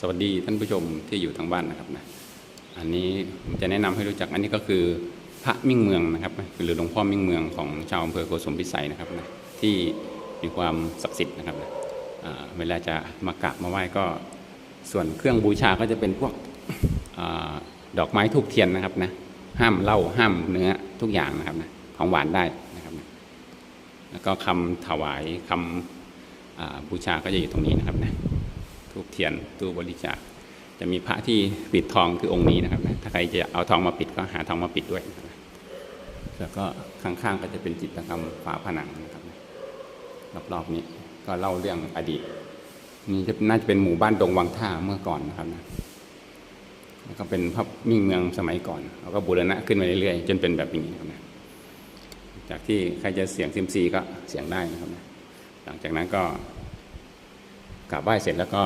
สวัสดีท่านผู้ชมที่อยู่ทางบ้านนะครับนะอันนี้ผมจะแนะนำให้รู้จักอันนี้ก็คือพระมิ่งเมืองนะครับหรือหลวงพ่อมิ่งเมืองของชาวอำเภอโกสมพิสัยนะครับนะที่มีความศักดิ์สิทธิ์นะครับนะเวลาจะมากราบมาไหว้ก็ส่วนเครื่องบูชาก็จะเป็นพวกอดอกไม้ทูบเทียนนะครับนะห้ามเหล้าห้ามเนื้อทุกอย่างนะครับนะของหวานได้นะครับนะแล้วก็คำถวายคำอ่าบูชาก็จะอยู่ตรงนี้นะครับนะ เทียนตู้บริจาคจะมีพระที่ปิดทองคือองค์นี้นะครับ ถ้าใครจะเอาทองมาปิดก็หาทองมาปิดด้วย แล้วก็ข้างๆก็จะเป็นจิตรกรรมฝาผนังนะครับรอบๆนี้ก็เล่าเรื่องอดีตนี่จะน่าจะเป็นหมู่บ้านดงวังท่าเมื่อก่อนนะครับนะแล้วก็เป็นพระมิ่งเมืองสมัยก่อนแล้วก็บูรณะขึ้นมาเรื่อยๆจนเป็นแบบนี้นครับนะจากที่ใครจะเสียงซิมซีก็เสียงได้นะครับนะหลังจากนั้นก็กราบไหว้เสร็จแล้วก็